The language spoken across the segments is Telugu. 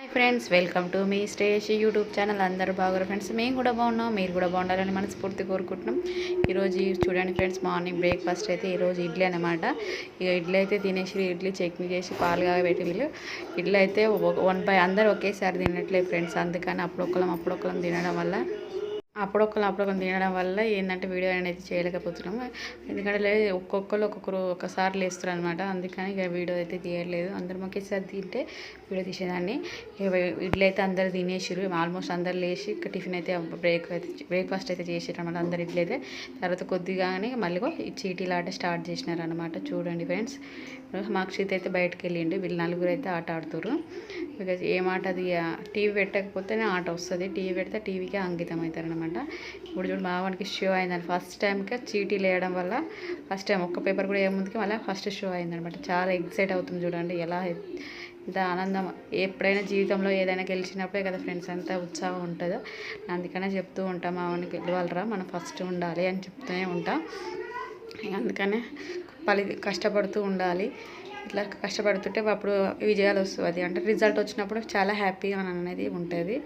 హాయ్ ఫ్రెండ్స్ వెల్కమ్ టు మీ స్టేష్ యూట్యూబ్ ఛానల్. అందరూ బాగున్నారు ఫ్రెండ్స్? మేము కూడా బాగున్నాం మీరు కూడా బాగుండాలని మనస్ఫూర్తి కోరుకుంటున్నాం. ఈరోజు చూడండి ఫ్రెండ్స్ మార్నింగ్ బ్రేక్ఫాస్ట్ అయితే ఈరోజు ఇడ్లీ అనమాట ఇక ఇడ్లీ అయితే తినేసి ఇడ్లీ చట్నీ చేసి పాలు పెట్టి వీళ్ళు ఇడ్లీ అయితే వన్ బై అందరూ ఒకేసారి తినట్లేదు ఫ్రెండ్స్ అందుకని అప్పుడొక్కలం అప్పుడొక్కలం తినడం వల్ల అప్పుడొక్కరు అప్పుడొకరు తినడం వల్ల ఏంటంటే వీడియో అనేది చేయలేకపోతున్నాము ఎందుకంటే లేదు ఒక్కొక్కరు ఒక్కొక్కరు ఒకసారి లేస్తారు అనమాట అందుకని ఇక వీడియో అయితే తీయట్లేదు. అందరం ఒకేసారి తింటే వీడియో తీసేదాన్ని. ఇడ్లీ అయితే అందరు తినేసారు ఆల్మోస్ట్ అందరు లేచి ఇక టిఫిన్ అయితే బ్రేక్ అయితే బ్రేక్ఫాస్ట్ అయితే చేసారు అనమాట అందరు ఇడ్లీ అయితే తర్వాత కొద్దిగానే మళ్ళీ చీటీలు ఆట స్టార్ట్ చేసినారు అనమాట చూడండి ఫ్రెండ్స్. మాక్షిత్ అయితే బయటకు వెళ్ళిండు వీళ్ళు నలుగురు అయితే ఆట ఆడుతున్నారు బికాజ్ ఏ మాట అది టీవీ పెట్టకపోతేనే ఆట వస్తుంది. టీవీ పెడితే టీవీకే అంకితం అవుతారు అనమాట ఇప్పుడు చూడు మావానికి షో అయిందని ఫస్ట్ టైంకి చీటీలు వేయడం వల్ల ఫస్ట్ టైం ఒక్క పేపర్ కూడా ఏముందుకి మళ్ళీ ఫస్ట్ షో అయిందనమాట చాలా ఎక్సైట్ అవుతుంది చూడండి ఎలా ఇంత ఆనందం. ఎప్పుడైనా జీవితంలో ఏదైనా గెలిచినప్పుడే కదా ఫ్రెండ్స్ అంతా ఉత్సాహం ఉంటుందో. అందుకనే చెప్తూ ఉంటాం మావాని గెలవాలరా మనం ఫస్ట్ ఉండాలి అని చెప్తూనే ఉంటాం. అందుకనే పలి కష్టపడుతూ ఉండాలి. ఇట్లా కష్టపడుతుంటే అప్పుడు విజయాలు వస్తుంది. అంటే రిజల్ట్ వచ్చినప్పుడు చాలా హ్యాపీగా అనేది ఉంటుంది.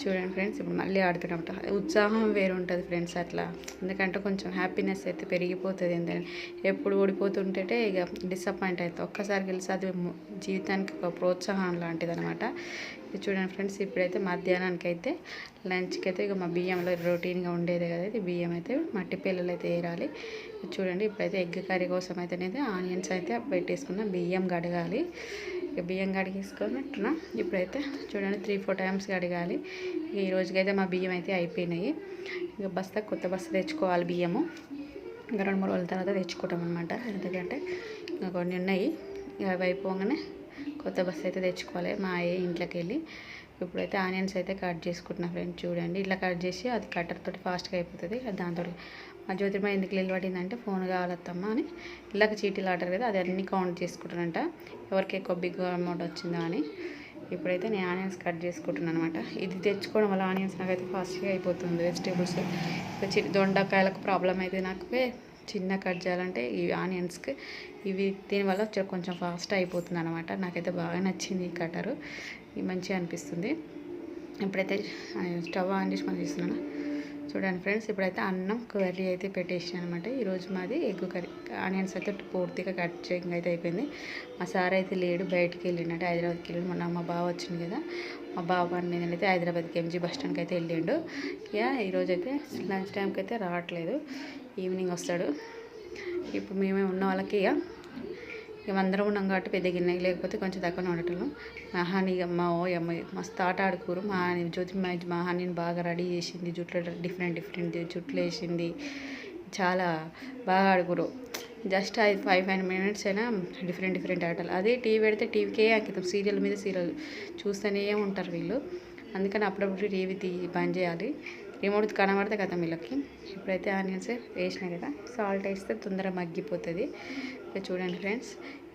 చూడండి ఫ్రెండ్స్ ఇప్పుడు మళ్ళీ ఆడుతున్నప్పుడు ఉత్సాహం వేరు ఉంటుంది ఫ్రెండ్స్ అట్లా. ఎందుకంటే కొంచెం హ్యాపీనెస్ అయితే పెరిగిపోతుంది. ఏంటంటే ఎప్పుడు ఓడిపోతుంటే ఇక డిసప్పాయింట్ అవుతుంది ఒక్కసారి గెలిచి అది జీవితానికి ఒక ప్రోత్సాహం లాంటిది అనమాట చూడండి ఫ్రెండ్స్ ఇప్పుడైతే మధ్యాహ్నానికి అయితే లంచ్కి అయితే ఇక మా బియ్యంలో రొటీన్గా ఉండేది కదా ఇది బియ్యం అయితే మట్టి పిల్లలు అయితే వేయాలి చూడండి ఇప్పుడైతే ఎగ్ కర్రీ కోసం అయితే ఆనియన్స్ అయితే పెట్టేసుకున్నా బియ్యం కడగాలి. ఇక బియ్యం కడిగేసుకున్నట్టున ఇప్పుడైతే చూడండి త్రీ ఫోర్ టైమ్స్ కడగాలి. ఇక ఈ రోజుకైతే మా బియ్యం అయితే అయిపోయినాయి. ఇక బస్తా కొత్త బస్తా తెచ్చుకోవాలి బియ్యము. ఇంకా రెండు మూడు రోజుల తర్వాత తెచ్చుకుంటాం అనమాట ఎందుకంటే ఇంకా కొన్ని ఉన్నాయి. ఇక అవి అయిపోగానే కొత్త బస్సు అయితే తెచ్చుకోవాలి మా అయ్యే ఇంట్లోకి వెళ్ళి ఇప్పుడైతే ఆనియన్స్ అయితే కట్ చేసుకుంటున్నా ఫ్రెండ్స్ చూడండి. ఇట్లా కట్ చేసి అది కట్టర్ తోటి ఫాస్ట్గా అయిపోతుంది దాంతో మా జ్యోతిర్మ ఎందుకు నిలబడిందంటే ఫోన్ కావాలత్తమ్మా అని. ఇలాగ చీటీలు ఆడారు కదా అది అన్నీ కౌంట్ చేసుకుంటానంట ఎవరికి ఎక్కువ బిగ్ అమౌంట్ వచ్చిందా అని. ఇప్పుడైతే నేను ఆనియన్స్ కట్ చేసుకుంటున్నాను అనమాట ఇది తెచ్చుకోవడం వల్ల ఆనియన్స్ నాకైతే ఫాస్ట్గా అయిపోతుంది వెజిటేబుల్స్. దొండకాయలకు ప్రాబ్లం అయితే నాకు. చిన్న కట్ చేయాలంటే ఈ ఆనియన్స్కి. ఇవి దీనివల్ల కొంచెం ఫాస్ట్ అయిపోతుంది అనమాట నాకైతే బాగా నచ్చింది ఈ కటరు. ఇది మంచిగా అనిపిస్తుంది. ఇప్పుడైతే స్టవ్ ఆన్ చేసి మనం చేస్తున్నాను? చూడండి ఫ్రెండ్స్ ఇప్పుడైతే అన్నం కర్రీ అయితే పెట్టేసాను అనమాట ఈరోజు మాది ఎగ్ కర్రీ. ఆనియన్స్ అయితే పూర్తిగా కట్ చేయడం అయితే అయిపోయింది. మా సార్ అయితే లేడు బయటికి వెళ్ళిండంటే హైదరాబాద్కి వెళ్ళి మొన్న మా బావ వచ్చింది కదా. మా బావ పని మీద అయితే హైదరాబాద్కి ఎంజీ బస్ స్టాండ్కి అయితే వెళ్ళిండు. ఇక ఈరోజు అయితే లంచ్ టైంకి అయితే రావట్లేదు. ఈవినింగ్ వస్తాడు. ఇప్పుడు మేమే ఉన్న వాళ్ళకి ఇక ఇక అందరం ఉన్నాం కాబట్టి పెద్ద గిన్నె లేకపోతే కొంచెం తక్కువ ఉండటం మహాని మా ఓ అమ్మ మస్తు ఆట ఆడుకోరు. మా జ్యోతి మా హానిని బాగా రెడీ చేసింది. జుట్లు డిఫరెంట్ డిఫరెంట్ జుట్లు వేసింది. చాలా బాగా ఆడుకోరు. జస్ట్ ఐదు ఫైవ్ ఫైవ్ మినిట్స్ అయినా డిఫరెంట్ డిఫరెంట్ ఆటలు. అదే టీవీ పెడితే టీవీకే అంకితం. సీరియల్ మీద సీరియల్ చూస్తూనే ఉంటారు వీళ్ళు. అందుకని అప్పుడప్పుడు టీవీ తీ బంద్ చేయాలి. రిమోట్ కనబడితే కదా వీళ్ళకి ఇప్పుడైతే ఆనియన్స్ వేసినాయి కదా సాల్ట్ వేస్తే తొందరగా మగ్గిపోతుంది. ఇక చూడండి ఫ్రెండ్స్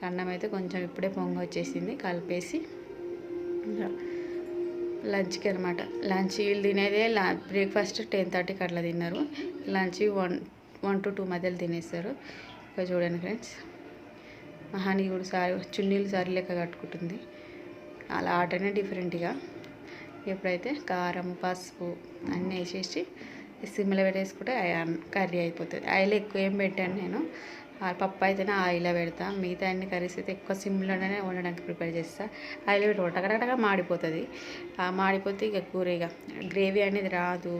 అన్నం అయితే కొంచెం ఇప్పుడే పొంగ వచ్చేసింది కలిపేసి లంచ్కి అనమాట లంచ్ వీళ్ళు తినేదే బ్రేక్ఫాస్ట్ టెన్ థర్టీకి అట్లా తిన్నారు. Lunch one one two two మధ్యలో తినేస్తారు. ఇక చూడండి ఫ్రెండ్స్ మహాని కూడా సారీ చున్నీలు సారీ లెక్క కట్టుకుంటుంది. అలా ఆటనే డిఫరెంట్గా ఎప్పుడైతే కారం పసుపు అన్నీ వేసేసి సిమ్లో పెట్టేసుకుంటే కర్రీ అయిపోతుంది. ఆయిల్ ఎక్కువ ఏం పెట్టాను నేను. పప్పు అయితేనే ఆయిల్లో పెడతా. మిగతా అన్ని కర్రీస్ అయితే ఎక్కువ సిమ్లోనే వండడానికి ప్రిపేర్ చేస్తా. ఆయిల్ పెట్టి టకటకటగా మాడిపోతుంది. మాడిపోతే ఇక కూర ఇక గ్రేవీ అనేది రాదు.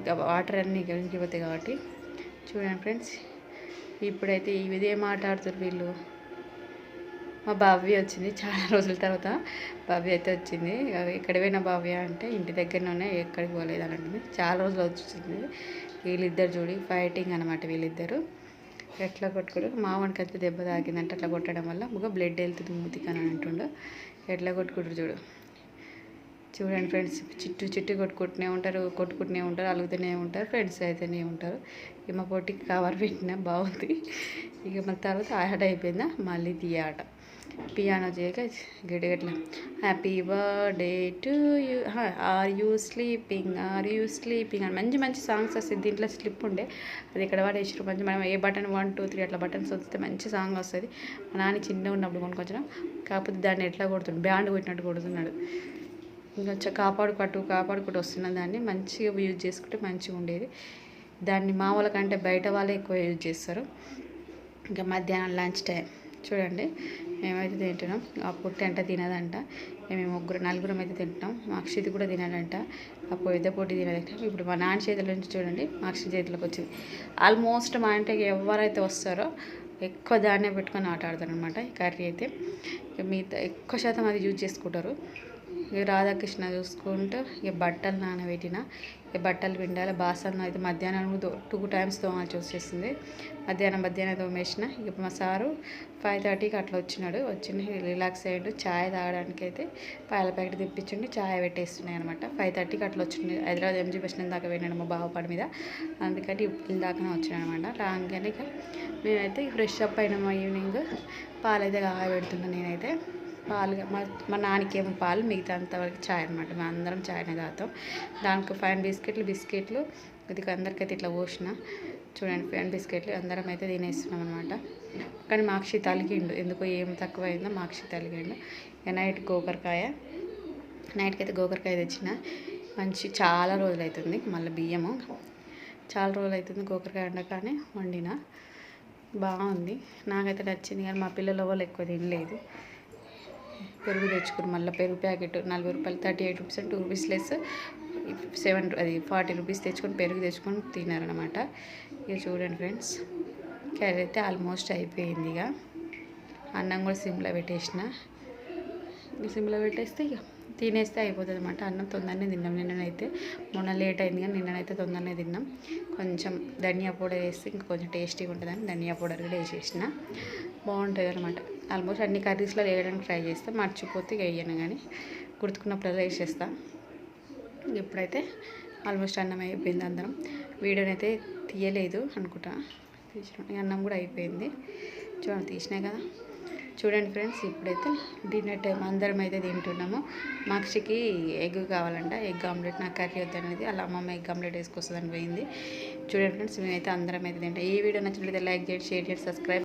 ఇక వాటర్ అన్నీ ఇంకిపోతాయి కాబట్టి. చూడండి ఫ్రెండ్స్ ఇప్పుడైతే ఈ విధే మాట్లాడుతున్నారు వీళ్ళు. మా బావి వచ్చింది చాలా రోజుల తర్వాత. బావి అయితే వచ్చింది. ఎక్కడ పోయిన బావి అంటే ఇంటి దగ్గరనే ఎక్కడికి పోలేదు అని అంటుంది చాలా రోజులు వచ్చింది. వీళ్ళిద్దరు చూడి ఫైటింగ్ అనమాట వీళ్ళిద్దరు. ఎట్లా కొట్టుకోడు మావానికి అయితే దెబ్బ తాకిందంటే అట్లా కొట్టడం వల్ల ముగ బ్లడ్ వెళ్తుంది మూతికి అని అంటుండు. ఎట్లా కొట్టుకుంటారు చూడు. చూడండి ఫ్రెండ్స్ చిట్టు చిట్టు కొట్టుకుంటూనే ఉంటారు కొట్టుకుంటూనే ఉంటారు అలుగుతూనే ఉంటారు ఫ్రెండ్స్ అయితేనే ఉంటారు. ఇక మా పొట్టికి కవర్ పెట్టినా బాగుంది. ఇక మన తర్వాత ఆట అయిపోయిందా? మళ్ళీ తీయాట పియానో చేయక గట్టిగట్లా happy birthday to you are you sleeping are you sleeping అని మంచి మంచి సాంగ్స్ వస్తాయి. దీంట్లో స్లిప్ ఉండే. అది ఇక్కడ పడేసారు మంచి మనం ఏ బటన్ వన్ టూ త్రీ అట్లా బటన్స్ వస్తే మంచి సాంగ్ వస్తుంది. మా నాన్న చిన్నగా ఉన్నప్పుడు కొనుక్కొచ్చిన. కాకపోతే దాన్ని ఎట్లా కొడుతున్నాడు బ్యాండ్ కొట్టినట్టు కొడుతున్నాడు. ఇంకా చ- కాపాడుకుంటూ కాపాడుకుంటూ వస్తున్న దాన్ని మంచిగా యూజ్ చేసుకుంటే మంచిగా ఉండేది. దాన్ని మా వాళ్ళకంటే బయట వాళ్ళే ఎక్కువ యూజ్ చేస్తారు. ఇంకా మధ్యాహ్నం లంచ్ టైం చూడండి మేమైతే తింటున్నాం. ఆ పొట్టి అంటే తినదంట. మేము ముగ్గురు నలుగురం అయితే తింటున్నాం. మాక్షితి అక్షిత్ కూడా తినడంట. ఆ పొయ్యిద పొట్టి తినదంట. ఇప్పుడు మా నాన్న చేతుల నుంచి చూడండి మా అక్షిత్ చేతిలోకి వచ్చింది. ఆల్మోస్ట్ మా ఇంటికి ఎవరైతే వస్తారో ఎక్కువ ధాన్యం పెట్టుకొని ఆట ఆడతారు అనమాట ఈ కర్రీ అయితే. ఇక మిగతా ఎక్కువ శాతం అది యూజ్ చేసుకుంటారు. ఇక రాధాకృష్ణ చూసుకుంటూ ఇక బట్టలు నానబెట్టిన. ఇక బట్టలు పిండాలి బాసనలు అయితే మధ్యాహ్నం టూ టైమ్స్ తోమాల్సి వచ్చేసింది మధ్యాహ్నం మధ్యాహ్నం తోమేసిన ఇక మా సారు ఫైవ్ థర్టీకి అట్లా వచ్చినాడు. వచ్చి రిలాక్స్ అయ్యాడు. చాయ్ తాగడానికి అయితే పాల ప్యాకెట్ తెప్పించండి చాయ్ పెట్టేస్తున్నాయి అనమాట ఫైవ్ థర్టీకి అట్లా వచ్చింది హైదరాబాద్ ఎంజీ బస్ దాకా వెళ్ళాడు మా బావ పని మీద. అందుకని ఇప్పుడు దాకానే వచ్చాను అనమాట రాగానే ఇక మేమైతే ఫ్రెష్ అప్ అయినాము ఈవినింగ్. పాలైతే కాగబెడుతున్నాను నేనైతే. పాలు మా మా నాన్నకేమో పాలు మిగతా అంతవరకు చాయ్ అనమాట మేము అందరం చాయ్నే తాగుతాం. దానికి ఫైన్ బిస్కెట్లు బిస్కెట్లు. ఇది అందరికైతే ఇట్లా పోసిన. చూడండి ఫైన్ బిస్కెట్లు. అందరం అయితే తినేస్తున్నాం అనమాట కానీ మాక్షి తలిగిండు ఎందుకో ఏం తక్కువ అయిందో మాక్షి తలిగిండు నైట్ గోకరకాయ. నైట్కి అయితే గోకరకాయ తెచ్చిన. మంచి చాలా రోజులు అవుతుంది మళ్ళీ బియ్యము. చాలా రోజులు అవుతుంది గోకరకాయ వండకానే వండిన. బాగుంది. నాకైతే నచ్చింది కానీ మా పిల్లల వాళ్ళు ఎక్కువ తినలేదు. పెరుగు తెచ్చుకుని మళ్ళీ పెరుగు ప్యాకెట్ నలభై రూపాయలు thirty eight rupees two rupees less seven అది ఫార్టీ రూపీస్ తెచ్చుకొని పెరుగు తెచ్చుకొని తినారనమాట ఇక చూడండి ఫ్రెండ్స్ కర్రీ అయితే ఆల్మోస్ట్ అయిపోయింది ఇక. అన్నం కూడా సిమ్లో పెట్టేసిన. సిమ్లో పెట్టేస్తే ఇక తినేస్తే అయిపోతుంది అనమాట అన్నం తొందరనే తిన్నాం. నిన్ననైతే మొన్న లేట్ అయింది కానీ నిన్ననైతే తొందరనే తిన్నాం. కొంచెం ధనియా పౌడర్ వేస్తే ఇంకా కొంచెం టేస్టీగా ఉంటుందని ధనియా పౌడర్ కూడా వేసేసిన. బాగుంటుంది అనమాట ఆల్మోస్ట్ అన్ని కర్రీస్లో వేయడానికి ట్రై చేస్తాను మర్చిపోతే వేయను కానీ గుర్తుకున్నప్పుడల్లా వేసేస్తా. ఇప్పుడైతే ఆల్మోస్ట్ అన్నం అయిపోయింది అందరం. వీడియోనైతే తీయలేదు అనుకుంటా. తీసిన అన్నం కూడా అయిపోయింది. చూడండి తీసినాయి కదా. చూడండి ఫ్రెండ్స్ ఇప్పుడైతే డిన్నర్ టైం అందరం అయితే తింటున్నాము. మాక్షికి ఎగ్ కావాలంట. ఎగ్ ఆమ్లెట్ నాకు కర్రీ వద్దనేది. అలా అమ్మమ్మ ఎగ్ ఆమ్లెట్ వేసుకొస్తుందని పోయింది. చూడండి ఫ్రెండ్స్ మేమైతే అందరం అయితే తింటాం. ఈ వీడియో నచ్చినట్లయితే లైక్ చేయండి షేర్ చేయండి సబ్స్క్రైబ్